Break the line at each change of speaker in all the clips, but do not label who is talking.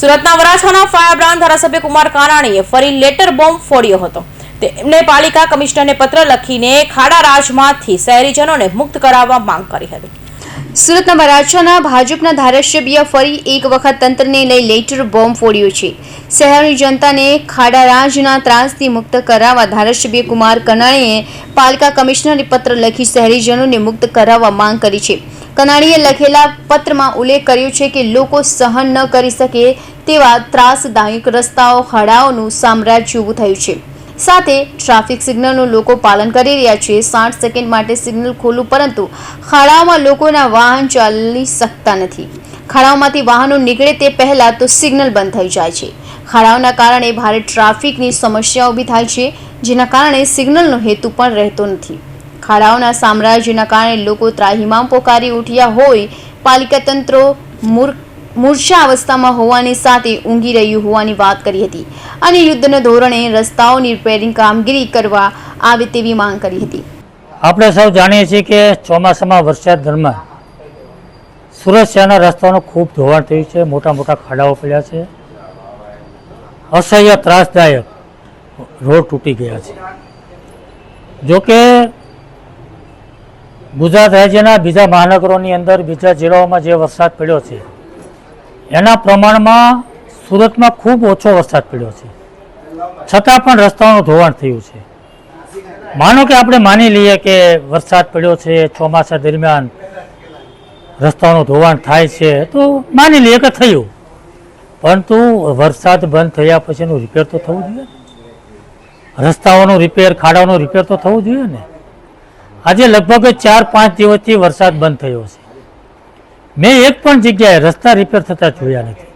સુરતના વરાછાના fire brand ધારાસભ્ય કુમાર કાનાણીએ ફરી લેટર બોમ્બ ફોડ્યો હતો. તેમણે પાલિકા કમિશનરને પત્ર લખીને ખાડા રાજમાંથી શહેરીજનોને મુક્ત કરાવવા માંગ કરી હતી.
સુરતના વરાછાના ભાજપના ધારાસભ્ય ફરી એક વખત તંત્રને લઈ લેટર બોમ્બ ફોડ્યો છે. શહેરની જનતાને ખાડારાજના ત્રાસથી મુક્ત કરાવવા ધારાસભ્ય કુમાર કનાણીએ પાલિકા કમિશનરને પત્ર લખી શહેરીજનોને મુક્ત કરાવવા માંગ કરી છે. કનાણીએ લખેલા પત્રમાં ઉલ્લેખ કર્યો છે કે લોકો સહન ન કરી શકે તેવા ત્રાસદાયક રસ્તાઓ ખાડાઓનું સામ્રાજ્ય ઊભું થયું છે. સાથે ટ્રાફિક સિગ્નલનું લોકો પાલન કરી રહ્યા છે. સાઠ સેકન્ડ માટે સિગ્નલ ખોલું, પરંતુ ખાડાઓમાં લોકોના વાહન ચાલી શકતા નથી. ખાડાઓમાંથી વાહનો નીકળે તે પહેલાં તો સિગ્નલ બંધ થઈ જાય છે. ખાડાઓના કારણે ભારે ટ્રાફિકની સમસ્યા ઊભી થાય છે, જેના કારણે સિગ્નલનો હેતુ પણ રહેતો નથી. ખાડાઓના સામ્રાજ્યના કારણે લોકો ત્રાહિમામ પોકારી ઉઠ્યા હોય, પાલિકા તંત્રો મૂર્ખ મૂર્છા અવસ્થામાં હોવાની સાથે ઊંઘી રહ્યું હોવાની વાત કરી હતી અને યુદ્ધના ધોરણે રસ્તાઓની રિપેરિંગ કામગીરી કરવા આવે તેવી માંગ કરી હતી.
આપણે સૌ જાણીએ છીએ કે ચોમાસામાં વરસાદ દરમિયાન સુરત શહેરના રસ્તાઓનું ખૂબ ધોવાણ થયું છે મોટા મોટા ખાડાઓ પડ્યા છે. અસહ્ય ત્રાસદાયક રોડ તૂટી ગયા છે. જોકે ગુજરાત રાજ્યના બીજા મહાનગરોની અંદર બીજા જિલ્લાઓમાં જે વરસાદ પડ્યો છે, એના પ્રમાણમાં સુરતમાં ખૂબ ઓછો વરસાદ પડ્યો છે. છતાં પણ રસ્તાઓનું ધોવાણ થયું છે. માનો કે આપણે માની લઈએ કે વરસાદ પડ્યો છે, ચોમાસા દરમિયાન રસ્તાઓનું ધોવાણ થાય છે, તો માની લઈએ કે થયું. પરંતુ વરસાદ બંધ થયા પછીનું રિપેર તો થવું જોઈએ રસ્તાઓનું રિપેર ખાડાઓનું રિપેર તો થવું જોઈએ ને. આજે લગભગ ચાર પાંચ દિવસથી વરસાદ બંધ થયો છે. મેં એક પણ જગ્યાએ રસ્તા રિપેર થતા જોયા નથી.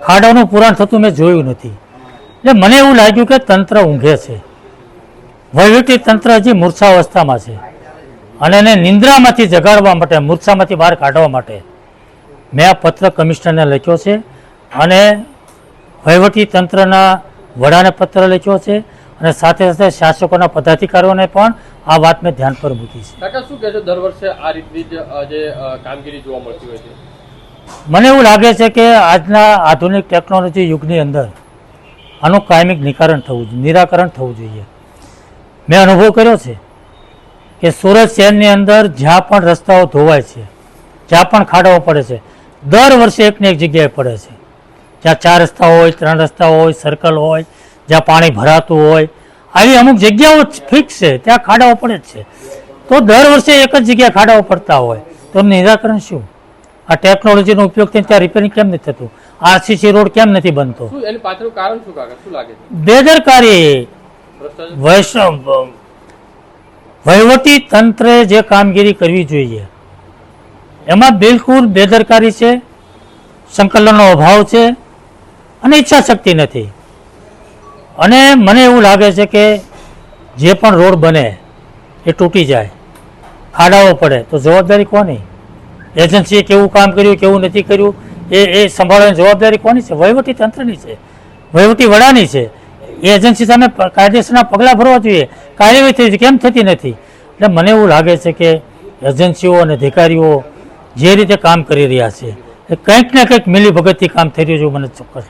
ખાડાનું પુરાણ થતું મેં જોયું નથી. એટલે મને એવું લાગ્યું કે તંત્ર ઊંઘે છે. વહીવટી તંત્ર હજી મૂર્છાવસ્થામાં છે. અને એને નિંદ્રામાંથી જગાડવા માટે, મૂર્છામાંથી બહાર કાઢવા માટે મેં આ પત્ર કમિશનરને લખ્યો છે અને વહીવટી તંત્રના વડાને પત્ર લખ્યો છે અને સાથે સાથે શાસકોના પદાધિકારીઓને પણ આ વાત મેં ધ્યાન પર મૂકી છે.
કાકા શું કહેશો દર વર્ષે આ રીતની જે કામગીરી જોવા મળતી હોય છે?
મને એવું લાગે છે કે આજના આધુનિક ટેકનોલોજી યુગની અંદર આનું કાયમિક નિકારણ થવું જોઈએ નિરાકરણ થવું જોઈએ. મેં અનુભવ કર્યો છે કે સુરત શહેરની અંદર જ્યાં પણ રસ્તાઓ ધોવાય છે જ્યાં પણ ખાડાઓ પડે છે દર વર્ષે એકને એક જગ્યાએ પડે છે. જ્યાં ચાર રસ્તા હોય ત્રણ રસ્તા હોય સર્કલ હોય જ્યાં પાણી ભરાતું હોય આવી અમુક જગ્યાઓ ફિક્સ છે ત્યાં ખાડાઓ પડે જ છે. તો દર વર્ષે એક જ જગ્યાએ ખાડાઓ પડતા હોય. તો નિરાકરણ શું? આ ટેકનોલોજીનો ઉપયોગ થઈને ત્યાં રિપેરિંગ કેમ નથી થતું? આરસીસી રોડ કેમ નથી બનતો? બેદરકારી. વૈષ્ણવ વહીવટી તંત્રે જે કામગીરી કરવી જોઈએ એમાં બિલકુલ બેદરકારી છે સંકલનનો અભાવ છે અને ઈચ્છા શક્તિ નથી. અને મને એવું લાગે છે કે જે પણ રોડ બને, એ તૂટી જાય. ખાડાઓ પડે. તો જવાબદારી કોની? એજન્સીએ કેવું કામ કર્યું, કેવું નથી કર્યું? એ એ સંભાળવાની જવાબદારી કોની છે? વહીવટી તંત્રની છે. વહીવટી વડાની છે. એ એજન્સી સામે કાયદેસરના પગલાં ભરવા જોઈએ. કાર્યવાહી થઈ કેમ થતી નથી? એટલે મને એવું લાગે છે કે એજન્સીઓ અને અધિકારીઓ જે રીતે કામ કરી રહ્યા છે, એ કંઈક ને કંઈક મિલી ભગતથી કામ થઈ રહ્યું છે મને ચોક્કસ.